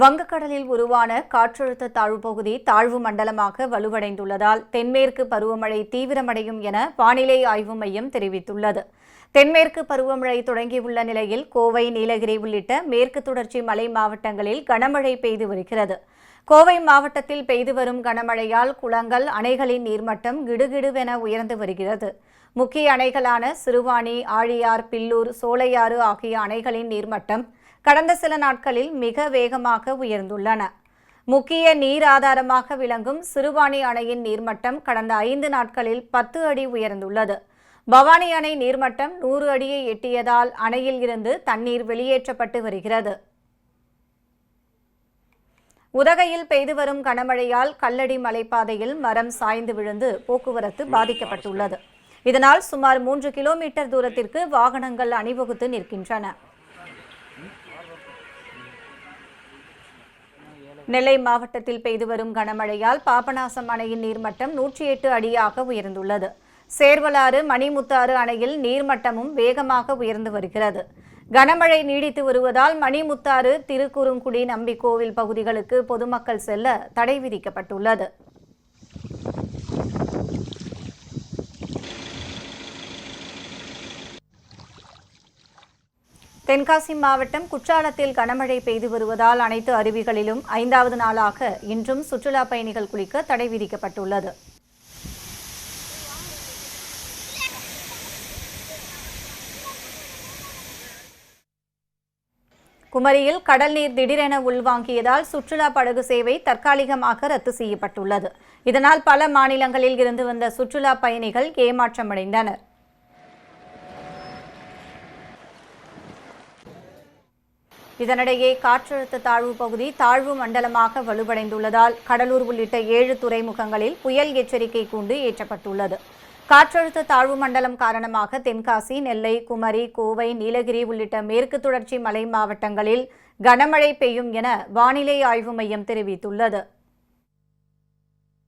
வங்கக்கடலில் உருவான காற்றழுத்த தாழ்வு பகுதி தாழ்வு மண்டலமாக வலுவடைந்துள்ளதால் தென்மேற்கு பருவமழை தீவிரமடையும் என வானிலை ஆய்வு மையம் தெரிவித்துள்ளது. தென்மேற்கு பருவமழை தொடங்கியுள்ள நிலையில் கோவை நீலகிரி உள்ளிட்ட மேற்கு தொடர்ச்சி மலை மாவட்டங்களில் கனமழை பெய்து வருகிறது. கோவை மாவட்டத்தில் பெய்து வரும் கனமழையால் குளங்கள் அணைகளின் நீர்மட்டம் கிடுகிடுவென உயர்ந்து வருகிறது. முக்கிய அணைகளான சிறுவாணி ஆழியார் பில்லூர் சோலையாறு ஆகிய அணைகளின் நீர்மட்டம் கடந்த சில நாட்களில் மிக வேகமாக உயர்ந்துள்ளன. முக்கிய நீர் ஆதாரமாக விளங்கும் சிறுவாணி அணையின் நீர்மட்டம் கடந்த ஐந்து நாட்களில் பத்து அடி உயர்ந்துள்ளது. பவானி அணை நீர்மட்டம் நூறு அடியை எட்டியதால் அணையில் இருந்து தண்ணீர் வெளியேற்றப்பட்டு வருகிறது. உதகையில் பெய்து வரும் கனமழையால் கல்லடி மலைப்பாதையில் மரம் சாய்ந்து விழுந்து போக்குவரத்து பாதிக்கப்பட்டுள்ளது. இதனால் சுமார் மூன்று கிலோமீட்டர் தூரத்திற்கு வாகனங்கள் அணிவகுத்து நிற்கின்றன. நெல்லை மாவட்டத்தில் பெய்து வரும் கனமழையால் பாபநாசம் அணையின் நீர்மட்டம் நூற்றி எட்டு அடியாக உயர்ந்துள்ளது. சேர்வலாறு மணிமுத்தாறு அணையில் நீர்மட்டமும் வேகமாக உயர்ந்து வருகிறது. கனமழை நீடித்து வருவதால் மணிமுத்தாறு திருக்குறுங்குடி நம்பிக்கோவில் பகுதிகளுக்கு பொதுமக்கள் செல்ல தடை விதிக்கப்பட்டுள்ளது. தென்காசி மாவட்டம் குற்றாலத்தில் கனமழை பெய்து வருவதால் அனைத்து அருவிகளிலும் ஐந்தாவது நாளாக இன்றும் சுற்றுலா பயணிகள் குளிக்க தடை விதிக்கப்பட்டுள்ளது. குமரியில் கடல் நீர் திடீரென உள்வாங்கியதால் சுற்றுலா படகு சேவை தற்காலிகமாக ரத்து செய்யப்பட்டுள்ளது. இதனால் பல மாநிலங்களில் இருந்து வந்த சுற்றுலா பயணிகள் ஏமாற்றமடைந்தனர். இதனிடையே காற்றழுத்த தாழ்வு பகுதி தாழ்வு மண்டலமாக வலுவடைந்துள்ளதால் கடலூர் உள்ளிட்ட ஏழு துறைமுகங்களில் புயல் எச்சரிக்கை கூண்டு ஏற்றப்பட்டுள்ளது. காற்றழுத்த தாழ்வு மண்டலம் காரணமாக தென்காசி நெல்லை குமரி கோவை நீலகிரி உள்ளிட்ட மேற்கு தொடர்ச்சி மலை மாவட்டங்களில் கனமழை பெய்யும் என வானிலை ஆய்வு மையம் தெரிவித்துள்ளது.